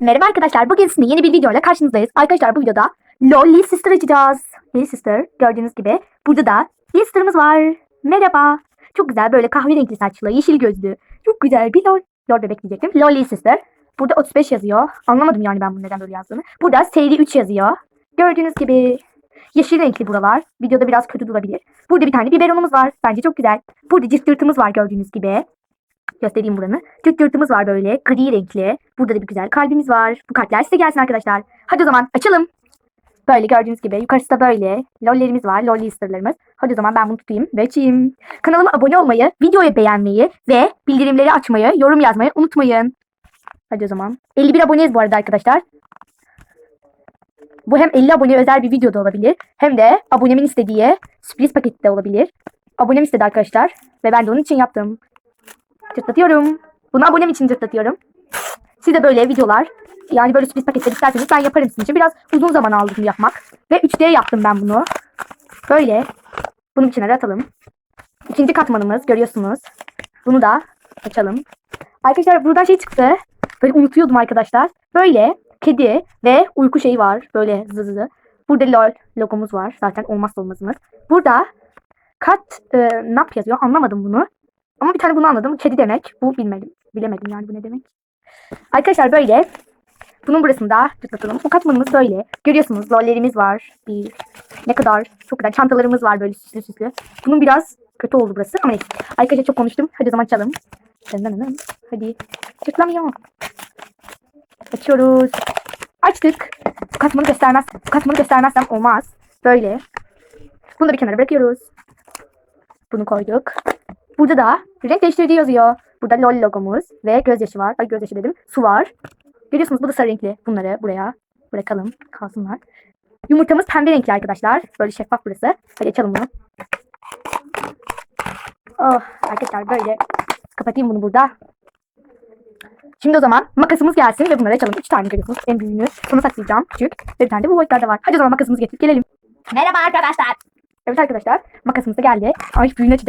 Merhaba arkadaşlar. Bugün sizinle yeni bir videoyla karşınızdayız. Arkadaşlar bu videoda Lolly Sister açacağız. Lolly Sister gördüğünüz gibi. Burada da Sister'ımız var. Merhaba. Çok güzel böyle kahverengi saçlı, yeşil gözlü. Çok güzel bir lol, lol bebek diyecektim. Lolly Sister. Burada 35 yazıyor. Anlamadım yani ben bunu neden böyle yazdığını. Burada seri 3 yazıyor. Gördüğünüz gibi yeşil renkli buralar. Videoda biraz kötü durabilir. Burada bir tane biberonumuz var. Bence çok güzel. Burada cırt var gördüğünüz gibi. Göstereyim buranı. Cırt cırtımız var böyle. Gri renkli. Burada da bir güzel kalbimiz var. Bu kalpler size gelsin arkadaşlar. Hadi o zaman açalım. Böyle gördüğünüz gibi. Yukarısı da böyle. Lollerimiz var. Lolly Easter'larımız. Hadi o zaman ben bunu tutayım ve açayım. Kanalıma abone olmayı, videoyu beğenmeyi ve bildirimleri açmayı, yorum yazmayı unutmayın. Hadi o zaman. 51 aboneyiz bu arada arkadaşlar. Bu hem 50 abone özel bir videoda olabilir. Hem de abonemin istediği sürpriz pakette olabilir. Abonem istedi arkadaşlar. Ve ben de onun için yaptım. Cırtlatıyorum. Bunu abonem için cırtlatıyorum. Siz de böyle videolar yani böyle sürpriz paketler isterseniz ben yaparım sizin için. Biraz uzun zaman aldı bunu yapmak. Ve 3D yaptım ben bunu. Böyle. Bunu bir kenara atalım. İkinci katmanımız görüyorsunuz. Bunu da açalım. Arkadaşlar buradan şey çıktı. Böyle unutuyordum arkadaşlar. Böyle kedi ve uyku şeyi var. Böyle zı zı zı. Burada LOL logomuz var. Zaten olmazsa olmazımız. Burada kat e, nap yazıyor. Anlamadım bunu. Ama bir tane bunu anladım. Kedi demek. Bu bilmedim. Bilemedim yani bu ne demek. Arkadaşlar böyle. Bunun burasında tıklatalım. Bu katmanımız böyle. Görüyorsunuz lollerimiz var. Bir. Ne kadar çok güzel. Çantalarımız var böyle süslü süslü. Bunun biraz kötü oldu burası ama neyse. Arkadaşlar çok konuştum. Hadi o zaman açalım. Hadi. Tıklamıyor. Açıyoruz. Açtık. Bu katmanı göstermez. Bu katmanı göstermezsem olmaz. Böyle. Bunu da bir kenara bırakıyoruz. Bunu koyduk. Burada da renk değiştirdiği yazıyor. Burada LOL logomuz ve gözyaşı var. Ay gözyaşı dedim. Su var. Görüyorsunuz bu da sarı renkli. Bunları buraya bırakalım. Kalsınlar. Yumurtamız pembe renkli arkadaşlar. Böyle şeffaf burası. Hadi açalım bunu. Oh arkadaşlar böyle kapatayım bunu burada. Şimdi o zaman makasımız gelsin ve bunları açalım. Üç tane görüyorsunuz. En büyüğünü sona saklayacağım. Küçük. Ve bir tane de bu boyutlarda var. Hadi o zaman makasımızı getirip gelelim. Merhaba arkadaşlar. Evet arkadaşlar makasımız da geldi. Ay büyüğünü açacağım.